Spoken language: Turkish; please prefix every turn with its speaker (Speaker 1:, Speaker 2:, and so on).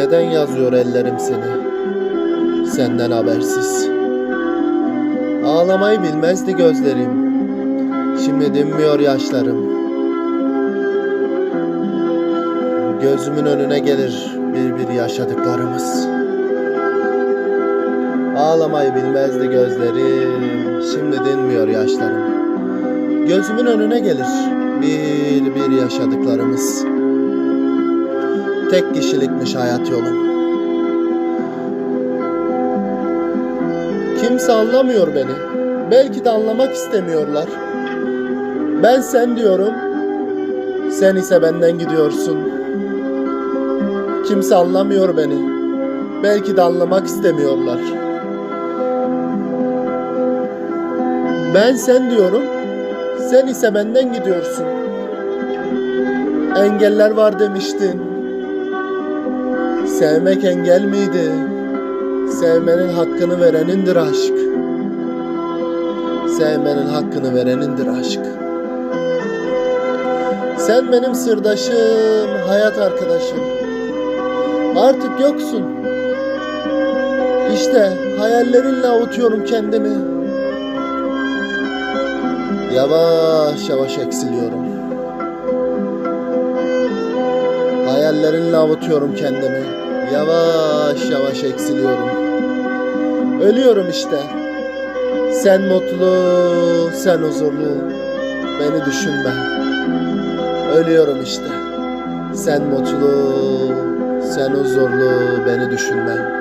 Speaker 1: Neden yazıyor ellerim seni? Senden habersiz. Ağlamayı bilmezdi gözlerim. Şimdi dinmiyor yaşlarım. Gözümün önüne gelir bir bir yaşadıklarımız. Ağlamayı bilmezdi gözlerim. Şimdi dinmiyor yaşlarım. Gözümün önüne gelir bir bir yaşadıklarımız. Tek kişilikmiş hayat yolum. Kimse anlamıyor beni. Belki de anlamak istemiyorlar. Ben sen diyorum. Sen ise benden gidiyorsun. Kimse anlamıyor beni. Belki de anlamak istemiyorlar. Ben sen diyorum. Sen ise benden gidiyorsun. Engeller var demiştin. Sevmek engel miydi? Sevmenin hakkını verenindir aşk. Sevmenin hakkını verenindir aşk. Sen benim sırdaşım, hayat arkadaşım. Artık yoksun. İşte hayallerinle avutuyorum kendimi. Yavaş yavaş eksiliyorum. Hayallerinle avutuyorum kendimi. Yavaş yavaş eksiliyorum. Ölüyorum işte. Sen mutlu, sen huzurlu. Beni düşünme. Ölüyorum işte. Sen mutlu, sen huzurlu. Beni düşünme.